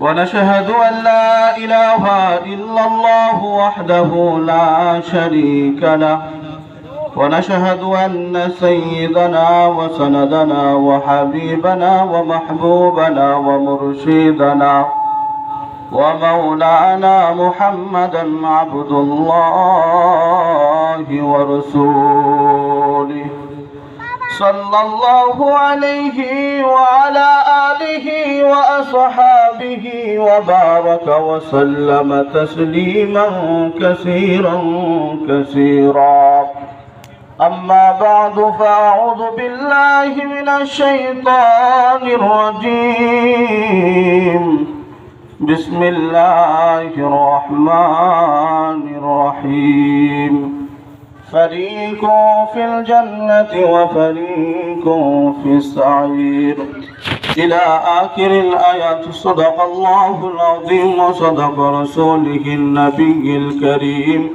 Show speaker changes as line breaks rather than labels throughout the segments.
ونشهد أن لا إله إلا الله وحده لا شريك له. ونشهد أن سيدنا وسندنا وحبيبنا ومحبوبنا ومرشدنا ومولانا محمدا عبد الله ورسوله. صلى الله عليه وعلى آله وأصحابه وبارك وسلم تسليما كثيرا كثيرا. أما بعد فأعوذ بالله من الشيطان الرجيم. بسم الله الرحمن الرحيم. فريق في الجنة وفريق في السعير إلى آخر الآيات صدق الله العظيم وصدق رسوله النبي الكريم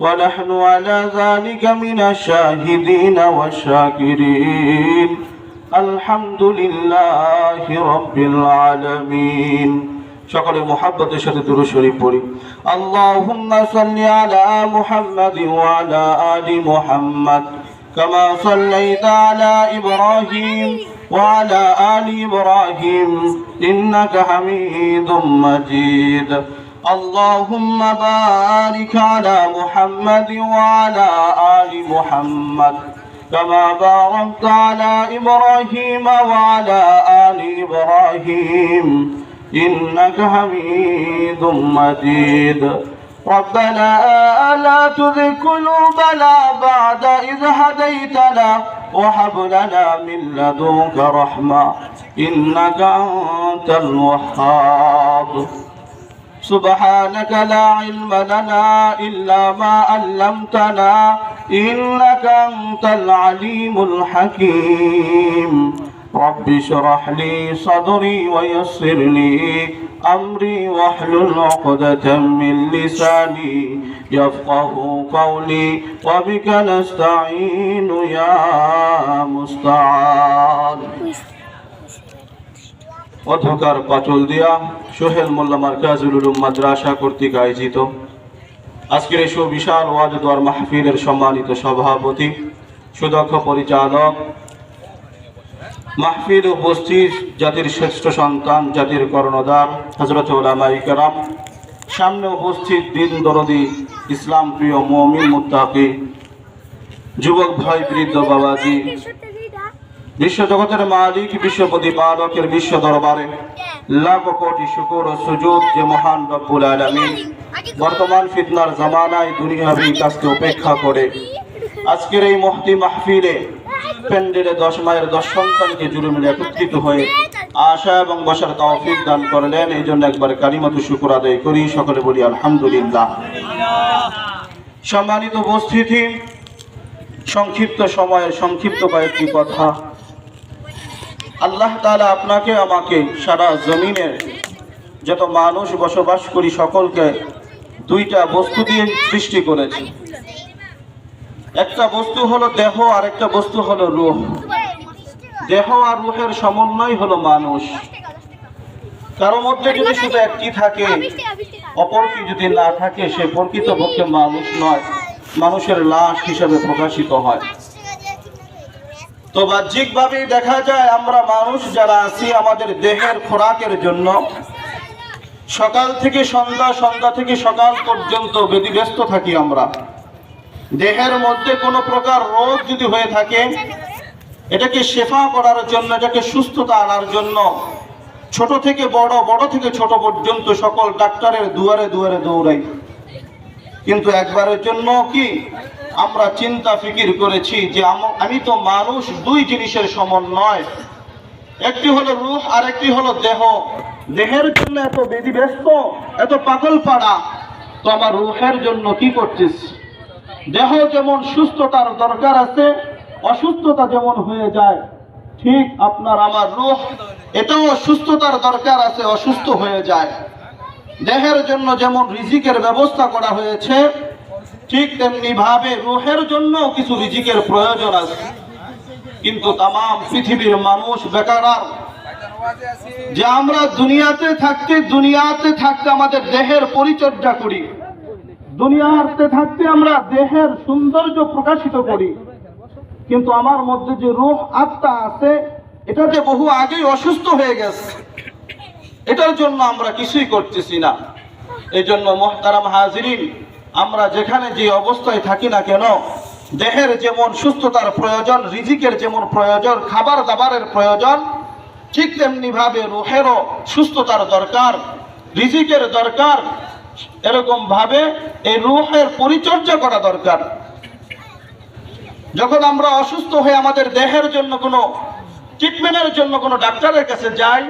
ونحن على ذلك من الشاهدين والشاكرين الحمد لله رب العالمين সকলে মোহাব্বতের সাথে দুরু শরীফ পড়ি আল্লাহুম্মা সাল্লি আলা মুহাম্মাদ ওয়া আলা আলি মুহাম্মাদ كما صليت على إبراهيم وعلى آل إبراهيم إنك حميد مجيد اللهم بارك على محمد وعلى آل محمد كما باركت على إبراهيم وعلى آل إبراهيم إنك حميد مجيد. ربنا لا تذق قلوبنا بعد إذ هديتنا وهب لنا من لدنك رحمة. إنك أنت الوهاب. سبحانك لا علم لنا إلا ما علمتنا. إنك أنت العليم الحكيم. رب اشرح لي صدري ويسر لي أمري واحلل عقدة من لساني يفقه قولي وبك نستعين يا مستعان অধ্যকার পাচল দিয়া সোহেল মোল্লা মার্কাজুল উলুম মাদ্রাসা কর্তৃক আয়োজিত আজকের এই সুবিশাল ওয়াজ দোয়ার মাহফিলের সম্মানিত সভাপতি সুদক্ষ পরিচালক মাহফিল উপস্থিত জাতির শ্রেষ্ঠ সন্তান, জাতির কর্ণদার হজরত কারাম সামনে উপস্থিত দিন দরদি ইসলাম প্রিয় মমিন মুত্তাকি, যুবক ভাই বৃদ্ধ বাবাজি, বিশ্ব জগতের মালিক, বিশ্ব প্রতিপালকের বিশ্ব দরবারে লাখ কোটি শুকুর ও সুযোগ যে মহান রব্বুল আলমী বর্তমান ফিতনার জামানায় দুনিয়াবি কাজকে উপেক্ষা করে। আজকের এই মহতি মাহফিলে প্যান্ডেলে দশ মায়ের দশ সন্তানকে জুড়ে একত্রিত হয়ে আশা এবং বসার তৌফিক দান করলেন। এই জন্য একবার কারিমত শুকুর আদায় করি। সকলে বলি, আলহামদুলিল্লাহ। সম্মানিত উপস্থিতি, সংক্ষিপ্ত সময়ের সংক্ষিপ্ত কয়েকটি কথা। আল্লাহ তালা আপনাকে, আমাকে সারা জমিনের যত মানুষ বসবাস করি, সকলকে দুইটা বস্তু দিয়ে সৃষ্টি করেছে একটা বস্তু হলো দেহ আর একটা বস্তু হলো রূহ। দেহ আর রূহের সমন্বয় হলো মানুষ। কারও মধ্যে যদি শুধু একটি থাকে অপরটি যদি না থাকে, সে প্রকৃতপক্ষে মানুষ নয়, মানুষের লাশ হিসাবে প্রকাশিত হয়। তো বাহ্যিকভাবে দেখা যায়, আমরা মানুষ যারা আছি, আমাদের দেহের খোরাকের জন্য সকাল থেকে সন্ধ্যা সন্ধ্যা থেকে সকাল পর্যন্ত ব্যতিব্যস্ত থাকি আমরা। দেহের মধ্যে কোনো প্রকার রোগ যদি হয়ে থাকে, এটাকে শেফা করার জন্য, এটাকে সুস্থতা আনার জন্য, ছোট থেকে বড় বড় থেকে ছোট পর্যন্ত সকল ডাক্তারের দুয়ারে দুয়ারে দৌড়াই। কিন্তু একবারের জন্য কি? আমরা চিন্তা ফিকির করেছি যে আম- তো মানুষ, দুই জিনিসের সমন্বয় একটি হলো রূহ আর একটি হলো দেহ। দেহের জন্য এত বেদি ব্যস্ত, এত পাগল পাড়া তো আমার রুহের জন্য কি করছিস? দেহ যেমন সুস্থতার দরকার আছে, অসুস্থতা যেমন হয়ে যায়, ঠিক আপনার আমার রূহ, এটাও সুস্থতার দরকার আছে, অসুস্থ হয়ে যায়। দেহের জন্য যেমন রিজিকের ব্যবস্থা করা হয়েছে, ঠিক তেমনি ভাবে রুহের জন্য কিছু রিজিকের প্রয়োজন আছে। কিন্তু তাম পৃথিবীর মানুষ বেকার যে আমরা দুনিয়াতে থাকতে দুনিয়াতে থাকতে আমাদের দেহের পরিচর্যা করি। দুনিয়াতে থাকতে আমরা দেহের সৌন্দর্য প্রকাশিত করি। কিন্তু আমার মধ্যে যে রূহ আত্মা আছে, এটা যে বহু আগেই অসুস্থ হয়ে গেছে, এটার জন্য আমরা কিছুই করতেছি না। এই জন্য মহতারাম হাজিরিন, আমরা যেখানে যে অবস্থায় থাকি না কেন, দেহের যেমন সুস্থতার প্রয়োজন, রিজিকের যেমন প্রয়োজন খাবার দাবারের প্রয়োজন, ঠিক তেমনি ভাবে রুহেরও সুস্থতার দরকার, রিজিকের দরকার এরকম ভাবে এই রুহের পরিচর্যা করা দরকার। যখন আমরা অসুস্থ হয়ে আমাদের দেহের জন্য কোনো ট্রিটমেন্টের জন্য কোনো ডাক্তারের কাছে যাই,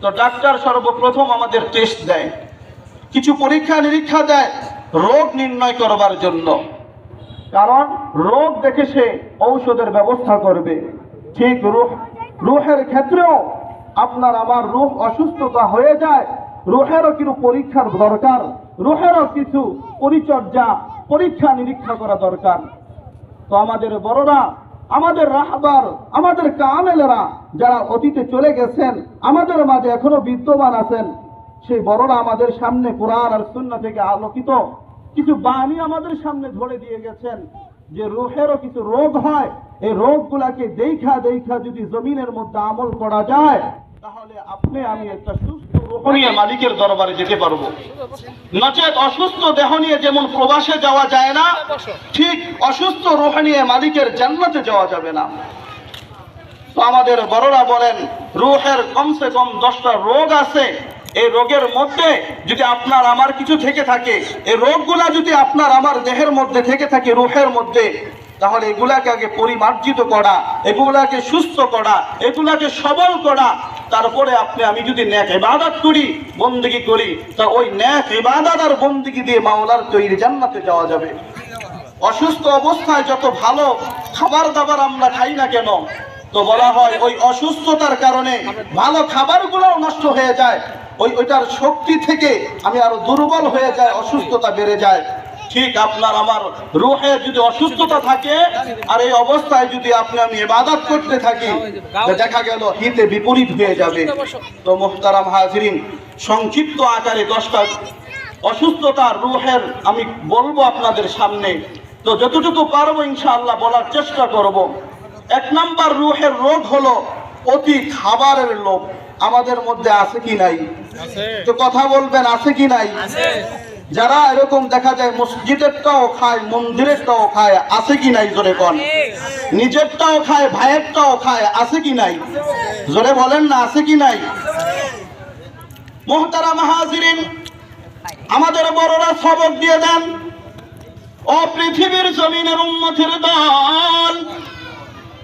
তো ডাক্তার সর্বপ্রথম আমাদের টেস্ট দেয়। কিছু পরীক্ষা নিরীক্ষা দেয় রোগ নির্ণয় করবার জন্য। কারণ রোগ দেখে সে ঔষধের ব্যবস্থা করবে। ঠিক রুহ, রুহের ক্ষেত্রেও আপনার আমার রুহ অসুস্থতা হয়ে যায়, রুহেরও কিন্তু পরীক্ষার দরকার। রুহেরও কিছু পরিচর্যা, পরীক্ষা নিরীক্ষা করা দরকার। তো আমাদের বড়রা, আমাদের রাহবার, আমাদের কামেলেরা যারা অতীতে চলে গেছেন, আমাদের মাঝে এখনও বিদ্যমান আছেন, সেই বড়রা আমাদের সামনে কোরআন আর শূন্য থেকে আলোকিত। কিছু বাণী আমাদের সামনে ধরে দিয়ে গেছেন যে রোহেরও কিছু রোগ হয়, এই রোগগুলাকে দেখা দেখা যদি জমিনের মধ্যে আমল করা যায়, তাহলে আপনি আমি একটা সুস্থ নিয়ে মালিকের দরবারে যেতে পারব। নচেত অসুস্থ দেহ নিয়ে যেমন প্রবাসে যাওয়া যায় না, ঠিক অসুস্থ রোহ নিয়ে মালিকের জান্নাতে যাওয়া যাবে না। তো আমাদের বড়রা বলেন, রোহের কমসে কম দশটা রোগ আছে। এই রোগের মধ্যে যদি আপনার আমার কিছু থেকে থাকে, এই রোগগুলা যদি আপনার আমার দেহের মধ্যে থেকে থাকে, রোহের মধ্যে, তাহলে এগুলাকে আগে পরিমার্জিত করা, এগুলাকে সুস্থ করা, এগুলাকে সবল করা তারপরে আপনি, আমি যদি ন্যাক ইবাদত করি, বন্দিগি করি, তা ওই ন্যাক ইবাদত আর বন্দিগি দিয়ে মাওলার তৈরি জান্নাতে যাওয়া যাবে। অসুস্থ অবস্থায় যত ভালো খাবার দাবার আমরা খাই না কেন, তো বলা হয় ওই অসুস্থতার কারণে ভালো খাবারগুলোও নষ্ট হয়ে যায়। ওই, ওইটার শক্তি থেকে আমি আরও দুর্বল হয়ে যায়, অসুস্থতা বেড়ে যায়। ঠিক আপনার আমার রুহে যদি অসুস্থতা থাকে আর এই অবস্থায় যদি আপনি আমি ইবাদত করতে থাকি দেখা গেল হিতে বিপরীত হয়ে যাবে। তো মোহতারাম হাজরিন সংক্ষিপ্ত আকারে দশটা অসুস্থতার রুহের আমি বলব আপনাদের সামনে। তো যতটুকু পারব ইনশাআল্লাহ বলার চেষ্টা করব। এক নাম্বার রুহের রোগ হলো অতি খাবারের লোভ। আমাদের মধ্যে আছে কি নাই? তো কথা বলবেন আছে কি নাই? যারা এরকম দেখা যায় মসজিদেরটাও খায়, মন্দিরেরটাও খায়, আছে কি নাই জোরে কন? নিজেরটাও খায়, ভাইয়েরটাও খায়, আছে কি নাই? জোরে বলেন না, আছে কি নাই? মোহতারা মাহাজিরিন, আমাদের বড়রা সবক দিয়ে দেন। ও পৃথিবীর জমিনের উন্মতির দল,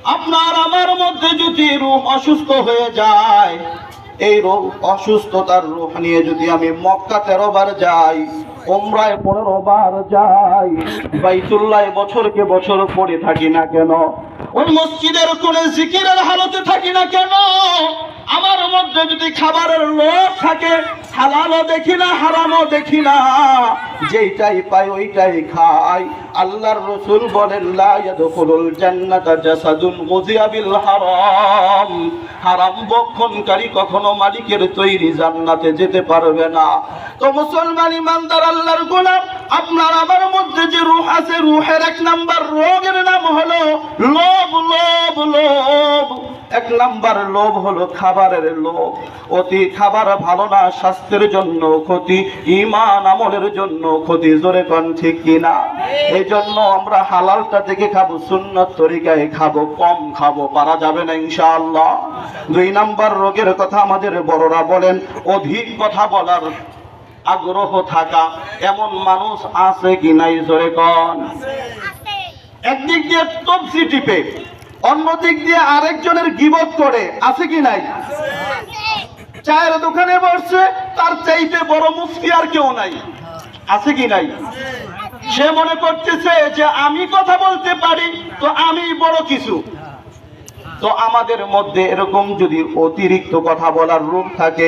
আপনার আমার মধ্যে যদি রূপ অসুস্থ হয়ে যায়, এই রোগ অসুস্থতার রূপ নিয়ে যদি আমি মক্কা তেরো বার যাই ওমরায় পনেরো বার যাই। বাইতুল্লাহ বছরকে বছর পড়ে থাকি না কেন? ওই মসজিদের কোন জিকিরের হালতে থাকি না কেন? আমার মধ্যে যদি খাবারের লোভ থাকে, হালালও দেখি না, হারামও দেখি না। যেইটাই পাই ওইটাই খাই। আল্লাহর রসুল বলেন হারাম। হারাম বক্ষণকারী কখনো মালিকের তৈরি জান্নাতে যেতে পারবে না। তো মুসলমান ইমানদার, আল্লাহর গোলাম, আপনার আমার মধ্যে যে রূহ আছে, রূহের এক নাম্বার রোগের নাম হলো লোভ লোভ লোভ। এক নাম্বার লোভ হলো খাবারের লোভ। অতি খাবার ভালো না স্বাস্থ্যের জন্য ক্ষতি ইমান আমলের জন্য ক্ষতি জোরে কন ঠিক কিনা? এই জন্য আমরা হালালটা দেখে খাব সুন্নত তরিকায় খাব কম খাব পারা যাবে না ইনশাআল্লাহ। দুই নাম্বার রোগের কথা আমাদের বড়রা বলেন অধিক কথা বলার আগ্রহ থাকা এমন মানুষ আছে কি নাই জোরে কন? একদিক দিয়ে তবসি টিপে অন্য দিক দিয়ে আরেকজনের গিবত করে, আছে কি নাই? চায়ের দোকানে বসছে, তার চাইতে বড় মুফতি আর কেউ নাই। আছে কি নাই? সে মনে করতেছে যে আমি কথা বলতে পারি, তো আমি বড় কিছু। তো আমাদের মধ্যে এরকম যদি অতিরিক্ত কথা বলার রোগ থাকে,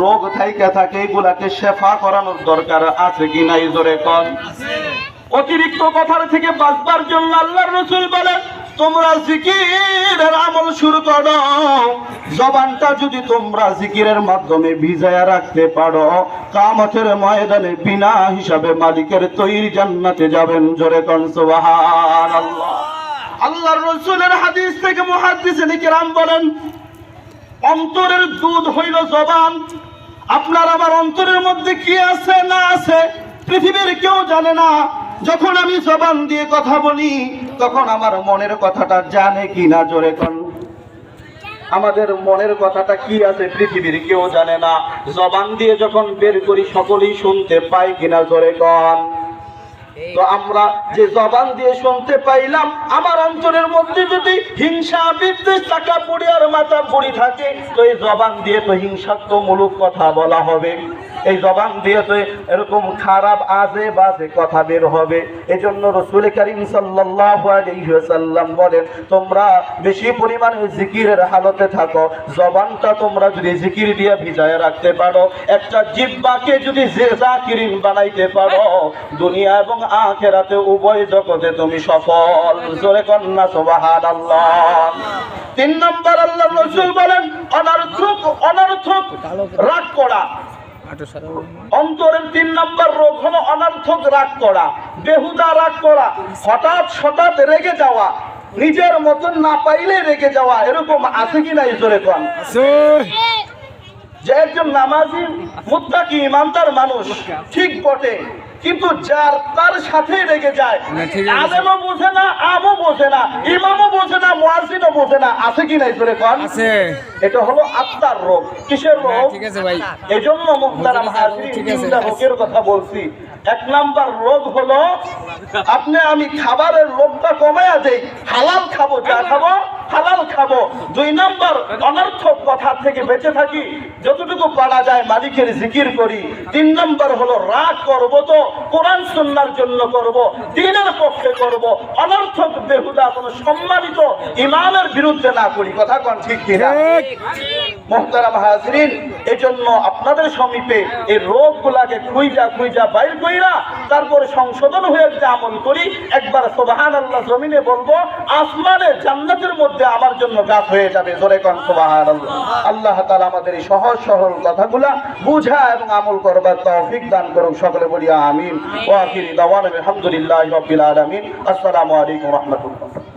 রোগ থাইকা থাকে, এগুলাকে শেফা করানোর দরকার আছে কি নাই জোরে কন? অতিরিক্ত কথার থেকে বাঁচবার জন্য আল্লাহর রসুল বলেন তোমরা জিকিরের আমল শুরু করো। জবানটা যদি তোমরা জিকিরের মাধ্যমে ভিজায়া রাখতে পারো, কামতের ময়দানে বিনা হিসাবে মালিকের তৈরি জান্নাতে যাবেন জোরে কন আল্লাহ রসুলের হাদিস থেকে মুহাদ্দিসিন কিরাম বলেন, অন্তরের দুধ হইল জবান। আপনার আমার অন্তরের মধ্যে কি আছে না আছে, পৃথিবীর কেউ জানে না। যখন আমি জবান দিয়ে কথা বলি তখন আমার মনের কথাটা জানে কি না জোরে কোন? আমাদের মনের কথাটা কি আছে পৃথিবীর কেউ জানে না। জবান দিয়ে যখন বের করি সকলেই শুনতে পাই কিনা জোরে কন? তো আমরা যে জবান দিয়ে শুনতে পাইলাম, আমার অন্তরের মধ্যে যদি হিংসা, বিদ্বেষ টাকা পড়ি আর মাথা পড়ি থাকে, তো এই জবান দিয়ে তো হিংসাত্মমূলক কথা বলা হবে। এই জবান দিয়ে তো এরকম খারাপ আজে বাজে কথা বের হবে। এজন্য রসুল করিম ওয়াসাল্লাম বলেন, তোমরা বেশি পরিমাণে জিকিরের হালতে থাকো। জবানটা তোমরা যদি জিকির দিয়ে ভিজায় রাখতে পারো, একটা জিব্বাকে যদি জাকিরিন বানাইতে পারো, দুনিয়া এবং আখেরাতে উভয় জগতে তুমি সফল। জোরে কন্যা সুবাহান আল্লাহ তিন নম্বর আল্লাহ রসুল বলেন, অনর্থক অনর্থক রাগ করা। অন্তরের তিন নম্বর রোগ হলো অনার্থক রাগ করা বেহুদা রাগ করা হঠাৎ হঠাৎ রেগে যাওয়া নিজের মতন না পাইলে রেগে যাওয়া এরকম আছে কি নাই জোরে কন? যে একজন নামাজি কি ইমানদার মানুষ ঠিক বটে। কিন্তু যার তার সাথে রেগে যায়। আলেমও বোঝে না আমও বোঝে না ইমামও বোঝে না মুয়াজ্জিনও বোঝে না। আছে কি নাই জোরে কন?
আছে।
এটা হলো আত্মার রোগ। কিসের রোগ?
ঠিক আছে ভাই।
এই জন্য মুক্তারাম হাজির
ঠিক আছে।
তিনটা রোগের কথা বলছি। এক নাম্বার রোগ হলো আপনি আমি খাবারের লোভটা কমায়া দেই হালাল খাব যা খাব হালাল খাব। দুই নাম্বার অনর্থক কথা থেকে বেঁচে থাকি। যতটুকু পারা যায় মালিকের জিকির করি। তিন নম্বর হলো রাগ করব তো কোরআন সুন্নার জন্য করব দিনের পক্ষে করব। অনর্থক বেহুদা কোনো সম্মানিত ইমামের বিরুদ্ধে না করি। কথা কন ঠিক কিনা? মোহতারাম হাজরিন এজন্য আপনাদের সমীপে এই রোগগুলাকে খুঁজা খুঁজা বাইর কইরা তারপরে সংশোধন হয়ে আমল করি একবার সোবাহান আল্লাহ জমিনে বলব আসমানে জান্নাতের মধ্যে আমার জন্য গাছ হয়ে যাবে, জোরে কন বাহার আল্লাহ তালা আমাদের এই সহজ সরল কথাগুলা বুঝা এবং আমল করবার তৌফিক দান করুক সকলে বলি আমিন। ও দাওয়ানা আলহামদুলিল্লাহি আসসালামু আলাইকুম রাহমাতুল্লাহ।